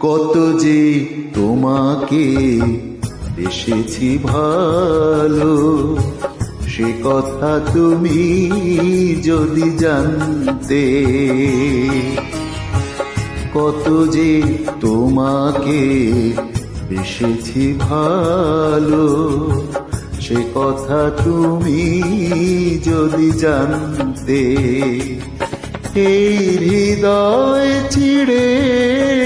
কত যে তোমাকে এসেছি ভালো, সে কথা তুমি যদি জানতে, কত যে তোমাকে বেসেছি ভালো, সে কথা তুমি যদি জানতে, এই হৃদয় চিড়ে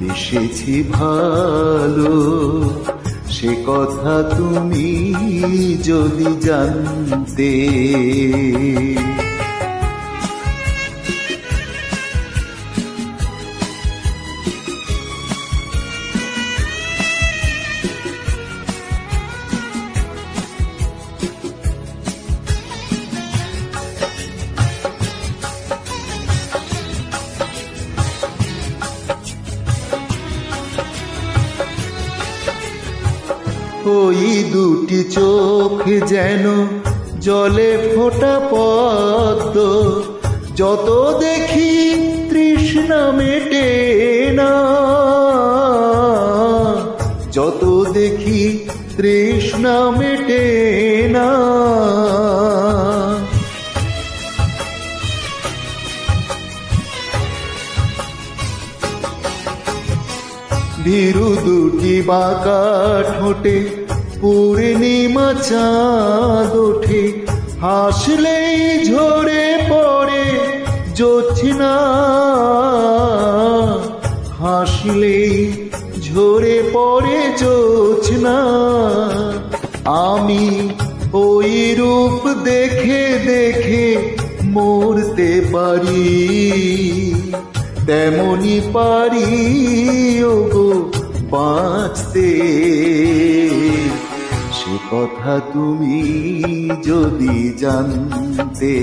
বেসেছি ভালো। সে কথা তুমি যদি জানতে। ওই দুটি চোখ যেন জলে ফোটা পদ্ম। যত দেখি তৃষ্ণা মেটে না। যত দেখি তৃষ্ণা মেটে না। ভীরু দুটি বাঁকা ঠোঁটে পূর্ণিমা চাঁদ ওঠে হাসলেই ঝরে পড়ে জোছনা হাসলেই ঝরে পড়ে জোছনা আমি ওই রূপ দেখে দেখে মরতে পারি। তেমনি পারি ওগো বাঁচতে। সে কথা তুমি যদি জানতে,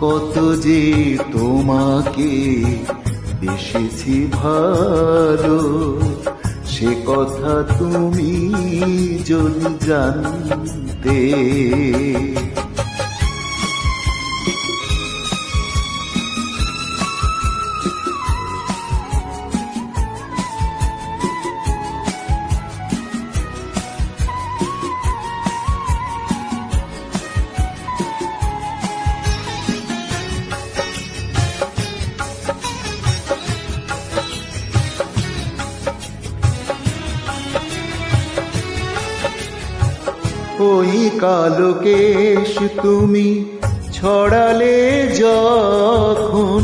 কত যে তোমাকে এসেছি ভালো, সে কথা তুমি যদি জানতে। ওই কালকেশ তুমি ছড়ালে যখন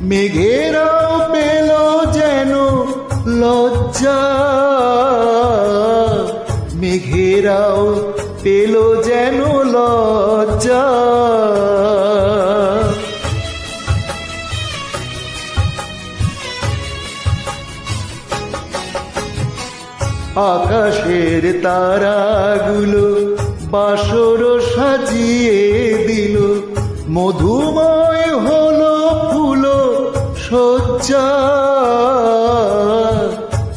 মেঘেরাও পেল যেন লজ্জা। মেঘেরাও পেল যেন লজ্জা। আকাশের তারাগুলো বাসর সাজিয়ে দিল। মধুময় হলো ফুলো সজ্জা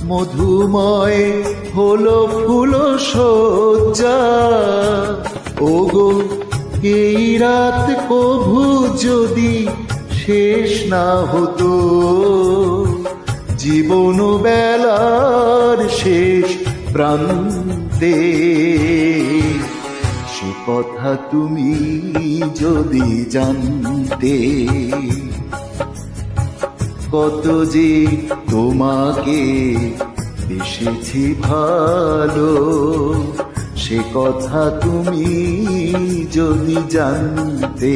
মধুময় হলো ফুলো সজ্জা ওগো, এই রাত কভু যদি শেষ না হতো। জীবন বেলার শেষ প্রান্তে। সে কথা তুমি যদি জানতে, কত যে তোমাকে এসেছি ভালো, সে কথা তুমি যদি জানতে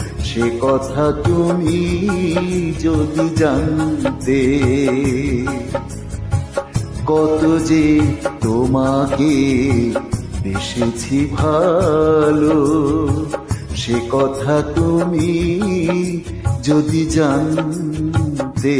সে কথা তুমি যদি জানতে, কত যে তোমাকে বেসেছি ভালো, সে কথা তুমি যদি জানতে